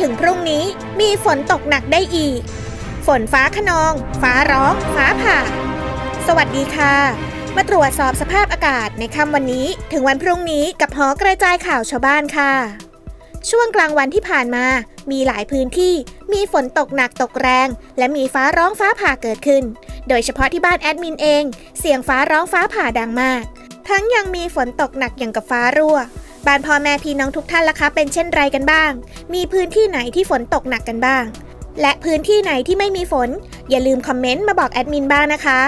ถึงพรุ่งนี้มีฝนตกหนักได้อีก ฝนฟ้าขนอง ฟ้าร้อง ฟ้าผ่า สวัสดีค่ะ มาตรวจสอบสภาพอากาศในค่ำวันนี้ถึงวันพรุ่งนี้กับหอกระจายข่าวชาวบ้านค่ะ ช่วงกลางวันที่ผ่านมา มีหลายพื้นที่มีฝนตกหนักตกแรง และมีฟ้าร้องฟ้าผ่าเกิดขึ้น โดยเฉพาะที่บ้านแอดมินเอง เสียงฟ้าร้องฟ้าผ่าดังมาก ทั้งยังมีฝนตกหนักอย่างกับฟ้ารั่ว บ้านพ่อแม่พี่น้องทุกท่านล่ะคะ เป็นเช่นไรกันบ้าง มีพื้นที่ไหนที่ฝนตกหนักกันบ้าง และพื้นที่ไหนที่ไม่มีฝน อย่าลืมคอมเมนต์มาบอกแอดมินบ้างนะคะ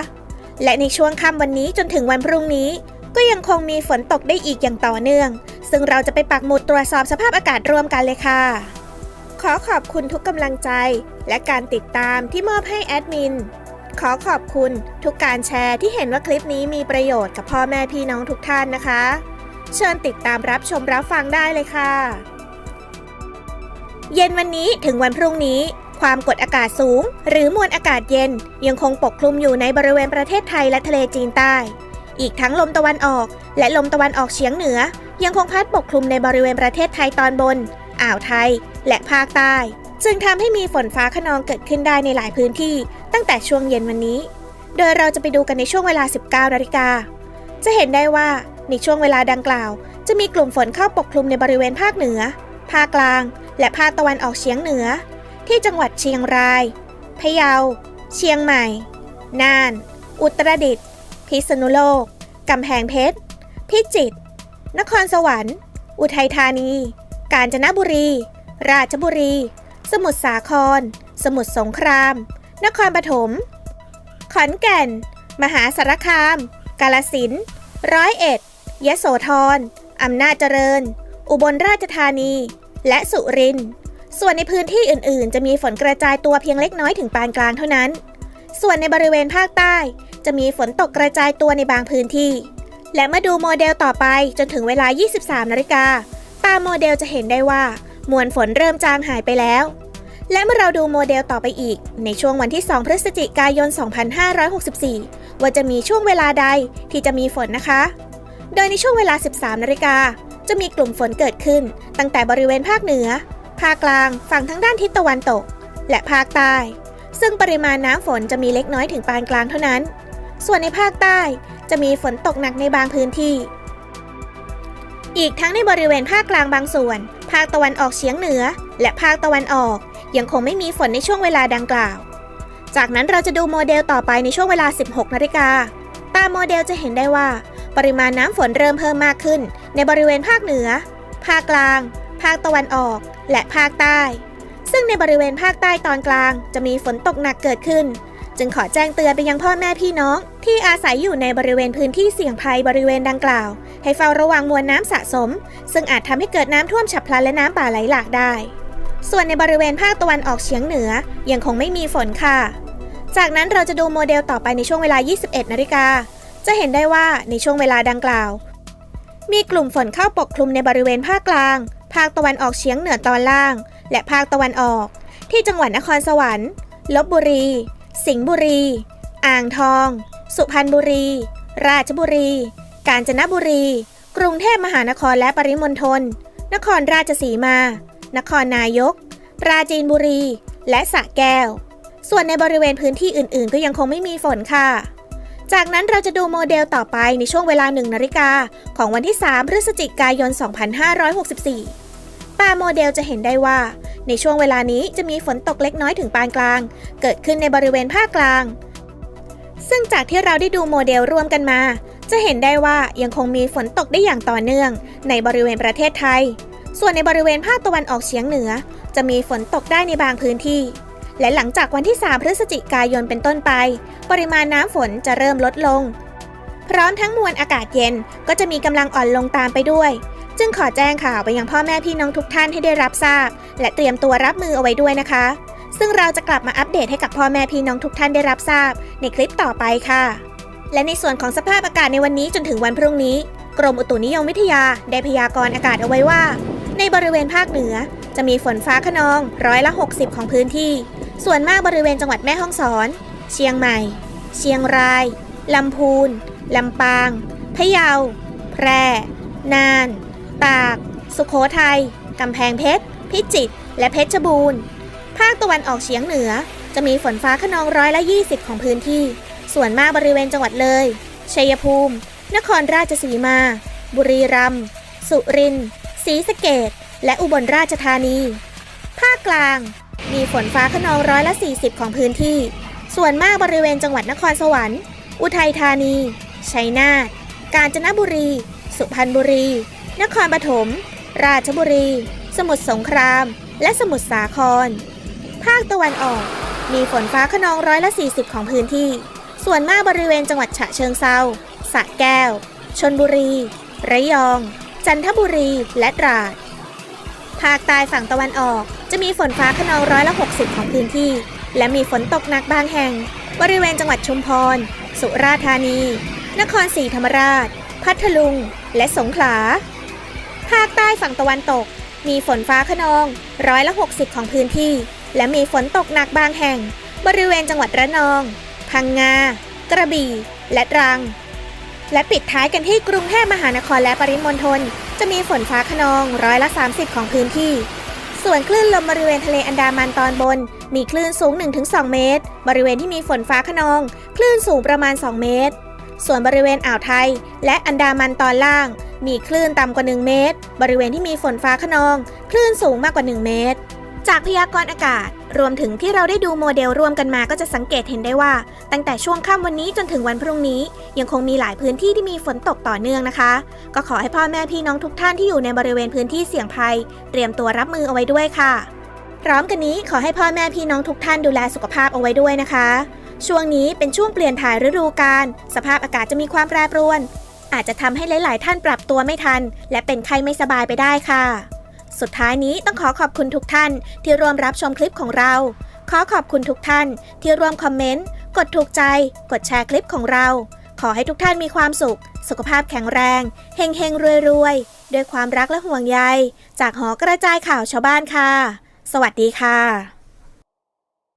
และในช่วงค่ำวันนี้จนถึงวันพรุ่งนี้ ก็ยังคงมีฝนตกได้อีกอย่างต่อเนื่อง ซึ่งเราจะไปปักหมุดตรวจสอบสภาพอากาศร่วมกันเลยค่ะ ขอขอบคุณทุกกำลังใจ และการติดตามที่มอบให้แอดมินขอขอบคุณทุกการแชร์ที่เห็นว่าคลิปนี้มีประโยชน์กับพ่อแม่พี่น้องทุกท่านนะคะ เชิญติดตามรับชมรับฟังได้เลยค่ะ เย็นวันนี้ถึงวันพรุ่งนี้ ความกดอากาศสูง หรือมวลอากาศเย็น ยังคงปกคลุมอยู่ในบริเวณประเทศไทยและทะเลจีนใต้ อีกทั้งลมตะวันออก และลมตะวันออกเฉียงเหนือ ยังคงพัดปกคลุมในบริเวณประเทศไทยตอนบน อ่าวไทย และภาคใต้ จึงทำให้มีฝนฟ้าขนองเกิดขึ้นได้ในหลายพื้นที่ ตั้งแต่ช่วงเย็นวันนี้ โดยเราจะไปดูกันในช่วงเวลา 19นาฬิกาจะเห็นได้ว่า ในช่วงเวลาดังกล่าว จะมีกลุ่มฝนเข้าปกคลุมในบริเวณภาคเหนือ ภาคกลาง และภาคตะวันออกเฉียงเหนือ ที่จังหวัดเชียงราย พะเยา เชียงใหม่ น่าน อุตรดิตถ์ พิษณุโลก กำแพงเพชร พิจิตร นครสวรรค์ อุทัยธานี กาญจนบุรี ราชบุรี สมุทรสาคร สมุทรสงคราม นครปฐม ขอนแก่น มหาสารคาม กาลสินธุ์ร้อยเอ็ด ยะโสธรอำนาจเจริญ อุบลราชธานี และสุรินทร์ ส่วนในพื้นที่อื่นๆ จะมีฝนกระจายตัวเพียงเล็กน้อยถึงปานกลางเท่านั้น ส่วนในบริเวณภาคใต้ จะมีฝนตกกระจายตัวในบางพื้นที่ และมาดูโมเดลต่อไปจนถึงเวลา 23 นาฬิกา ตามโมเดลจะเห็นได้ว่า มวลฝนเริ่มจางหายไปแล้ว และเมื่อเราดูโมเดลต่อไปอีก ในช่วงวันที่ 2 พฤศจิกายน 2564 ว่าจะมีช่วงเวลาใดที่จะมีฝนนะคะ โดยในช่วงเวลา 13 นาฬิกา จะมีกลุ่มฝนเกิดขึ้น ตั้งแต่บริเวณภาคเหนือ ภาคกลาง ฝั่งทางด้านทิศตะวันตก และภาคใต้ ซึ่งปริมาณน้ำฝนจะมีเล็กน้อยถึงปานกลางเท่านั้น ส่วนในภาคใต้จะมีฝนตกหนักในบางพื้นที่ อีกทั้งในบริเวณภาคกลางบางส่วน ภาคตะวันออกเฉียงเหนือ และภาคตะวันออก ยังคงไม่มีฝนในช่วงเวลาดังกล่าว จากนั้นเราจะดูโมเดลต่อไปในช่วงเวลา 16 นาฬิกาตามโมเดลจะเห็นได้ว่า ปริมาณน้ำฝนเริ่มเพิ่มมากขึ้น ในบริเวณภาคเหนือ ภาคกลาง ภาคตะวันออก และภาคใต้ ซึ่งในบริเวณภาคใต้ตอนกลางจะมีฝนตกหนักเกิดขึ้น จึงขอแจ้งเตือนไปยังพ่อแม่พี่น้อง ที่อาศัยอยู่ในบริเวณพื้นที่เสี่ยงภัยบริเวณดังกล่าว ให้เฝ้าระวังมวลน้ำสะสม ซึ่งอาจทำให้เกิดน้ำท่วมฉับพลันและน้ำป่าไหลหลากได้ ส่วนในบริเวณภาคตะวันออกเฉียงเหนือยังคงไม่มีฝนค่ะ จากนั้นเราจะดูโมเดลต่อไปในช่วงเวลา 21นาฬิกา จะเห็นได้ว่าในช่วงเวลาดังกล่าว มีกลุ่มฝนเข้าปกคลุมในบริเวณภาคกลาง ภาคตะวันออกเฉียงเหนือตอนล่าง และภาคตะวันออก ที่จังหวัดนครสวรรค์ลบบุรี สิงห์บุรี อ่างทอง สุพรรณบุรี ราชบุรี กาญจนบุรี กรุงเทพมหานครและปริมณฑลนครราชสีมา นครนายก ปราจีนบุรี และสระแก้ว ส่วนในบริเวณพื้นที่อื่น ๆ ก็ยังคงไม่มีฝนค่ะ จากนั้นเราจะดูโมเดลต่อไปในช่วงเวลา 1นาฬิกา ของวันที่ 3 พฤศจิกายน 2564 ตามโมเดลจะเห็นได้ว่า ในช่วงเวลานี้จะมีฝนตกเล็กน้อยถึงปานกลาง เกิดขึ้นในบริเวณภาคกลาง ซึ่งจากที่เราได้ดูโมเดลร่วมกันมา จะเห็นได้ว่ายังคงมีฝนตกได้อย่างต่อเนื่อง ในบริเวณประเทศไทย ส่วนในบริเวณภาคตะวันออกเฉียงเหนือ จะมีฝนตกได้ในบางพื้นที่ และหลังจากวันที่ 3 พฤศจิกายนเป็นต้นไป ปริมาณน้ำฝนจะเริ่มลดลง พร้อมทั้งมวลอากาศเย็นก็จะมีกำลังอ่อนลงตามไปด้วย จึงขอแจ้งข่าวไปยังพ่อแม่พี่น้องทุกท่านให้ได้รับทราบ และเตรียมตัวรับมือเอาไว้ด้วยนะคะ ซึ่งเราจะกลับมาอัปเดตให้กับพ่อแม่พี่น้องทุกท่านได้รับทราบ ในคลิปต่อไปค่ะ และในส่วนของสภาพอากาศในวันนี้จนถึงวันพรุ่งนี้ กรมอุตุนิยมวิทยาได้พยากรณ์อากาศเอาไว้ว่า ในบริเวณภาคเหนือ จะมีฝนฟ้าขนองร้อยละ 60 ของพื้นที่ ส่วนมากบริเวณจังหวัดแม่ฮ่องสอน เชียงใหม่ เชียงราย ลำพูน ลำปาง พะเยา แพร่ น่าน ตาก สุโขทัย กำแพงเพชร พิจิตร และเพชรบูรณ์ ภาคตะวันออกเฉียงเหนือ จะมีฝนฟ้าขนองร้อยละ 20 ของพื้นที่ ส่วนมากบริเวณจังหวัดเลย ชัยภูมิ นครราชสีมา บุรีรัมย์ สุรินทร์ ศรีสะเกดและอุบลราชธานี ภาคกลาง มีฝนฟ้าขนองร้อยละ 40 ของพื้นที่ ส่วนมากบริเวณจังหวัดนครสวรรค์ อุทัยธานี ชัยนาท กาญจนบุรี สุพรรณบุรี นครปฐม ราชบุรี สมุทรสงคราม และสมุทรสาคร ภาคตะวันออก มีฝนฟ้าขนองร้อยละ 40 ของพื้นที่ ส่วนมากบริเวณจังหวัดฉะเชิงเซาสระแก้ว ชนบุรี ระยอง จันทบุรี และตราด ภาคใต้ฝั่งตะวันออก จะมีฝนฟ้าขนองร้อยละ 60 ของพื้นที่ และมีฝนตกหนักบางแห่ง บริเวณจังหวัดชุมพร สุราษฎร์ธานี นครศรีธรรมราช พัทลุง และสงขลา ภาคใต้ฝั่งตะวันตก มีฝนฟ้าขนองร้อยละ 60 ของพื้นที่ และมีฝนตกหนักบางแห่ง บริเวณจังหวัดระนอง พังงา กระบี่ และตรัง และปิดท้ายกันที่กรุงเทพมหานครและปริมณฑล จะมีฝนฟ้าขนองร้อยละ 30 ของพื้นที่ ส่วนคลื่นลมบริเวณทะเลอันดามันตอนบน มีคลื่นสูง 1-2 เมตร บริเวณที่มีฝนฟ้าขนอง คลื่นสูงประมาณ 2 เมตร ส่วนบริเวณอ่าวไทย และอันดามันตอนล่าง มีคลื่นต่ำกว่า 1 เมตร บริเวณที่มีฝนฟ้าขนอง คลื่นสูงมากกว่า 1 เมตร จากพยากรณ์อากาศ รวมถึงที่เราได้ดูโมเดลรวมกันมาก็จะสังเกตเห็นได้ว่า ตั้งแต่ช่วงค่ำวันนี้จนถึงวันพรุ่งนี้ ยังคงมีหลายพื้นที่ที่มีฝนตกต่อเนื่องนะคะ ก็ขอให้พ่อแม่พี่น้องทุกท่านที่อยู่ในบริเวณพื้นที่เสี่ยงภัย เตรียมตัวรับมือเอาไว้ด้วยค่ะ พร้อมกันนี้ขอให้พ่อแม่พี่น้องทุกท่านดูแลสุขภาพเอาไว้ด้วยนะคะ ช่วงนี้เป็นช่วงเปลี่ยนถ่ายฤดูกาลสภาพอากาศจะมีความแปรปรวน อาจจะทำให้หลาย ๆ ท่านปรับตัวไม่ทัน และเป็นไข้ไม่สบายไปได้ค่ะ สุดท้ายนี้ต้องขอขอบคุณทุกท่านที่ร่วมรับชมคลิปของเรา ขอขอบคุณทุกท่านที่ร่วมคอมเมนต์ กดถูกใจ กดแชร์คลิปของเรา ขอให้ทุกท่านมีความสุข สุขภาพแข็งแรง เฮงเฮงรวยรวยด้วยความรักและห่วงใย จากหอกระจายข่าวชาวบ้านค่ะ สวัสดีค่ะ